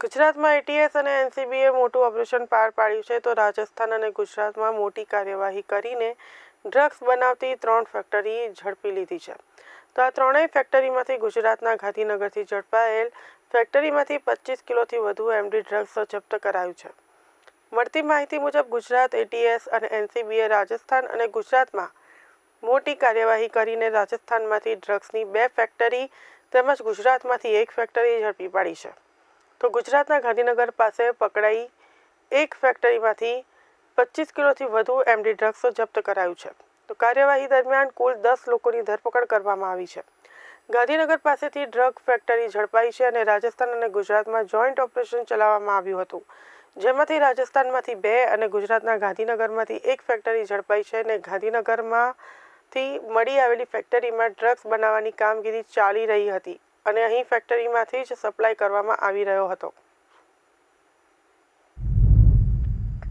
ગુજરાતમાં એટીએસ અને એનસીબીએ મોટું ઓપરેશન પાર પાડ્યું છે, તો રાજસ્થાન અને ગુજરાતમાં મોટી કાર્યવાહી કરીને ડ્રગ્સ બનાવતી ત્રણ ફેક્ટરી ઝડપી લીધી છે. તો આ ત્રણેય ફેક્ટરીમાંથી ગુજરાતના ગાંધીનગરથી ઝડપાયેલ ફેક્ટરીમાંથી પચીસ કિલોથી વધુ એમડી ડ્રગ્સ જપ્ત કરાયું છે. મળતી માહિતી મુજબ ગુજરાત એટીએસ અને એનસીબીએ રાજસ્થાન અને ગુજરાતમાં મોટી કાર્યવાહી કરીને રાજસ્થાનમાંથી ડ્રગ્સની બે ફેક્ટરી તેમજ ગુજરાતમાંથી એક ફેક્ટરી ઝડપી પાડી છે. તો ગુજરાતના ગાંધીનગર પાસે પકડાઈ એક ફેક્ટરીમાંથી પચીસ કિલોથી વધુ એમડી ડ્રગ્સ જપ્ત કરાયું છે. તો કાર્યવાહી દરમિયાન કુલ દસ લોકોની ધરપકડ કરવામાં આવી છે. ગાંધીનગર પાસેથી ડ્રગ ફેક્ટરી ઝડપાઈ છે અને રાજસ્થાન અને ગુજરાતમાં જોઈન્ટ ઓપરેશન ચલાવવામાં આવ્યું હતું. જેમાંથી રાજસ્થાનમાંથી બે અને ગુજરાતના ગાંધીનગરમાંથી એક ફેક્ટરી ઝડપાઈ છે અને ગાંધીનગરમાંથી મળી આવેલી ફેક્ટરીમાં ડ્રગ્સ બનાવવાની કામગીરી ચાલી રહી હતી. અને અહીં ફેક્ટરીમાંથી જ સપ્લાય કરવામાં આવી રહ્યો હતો.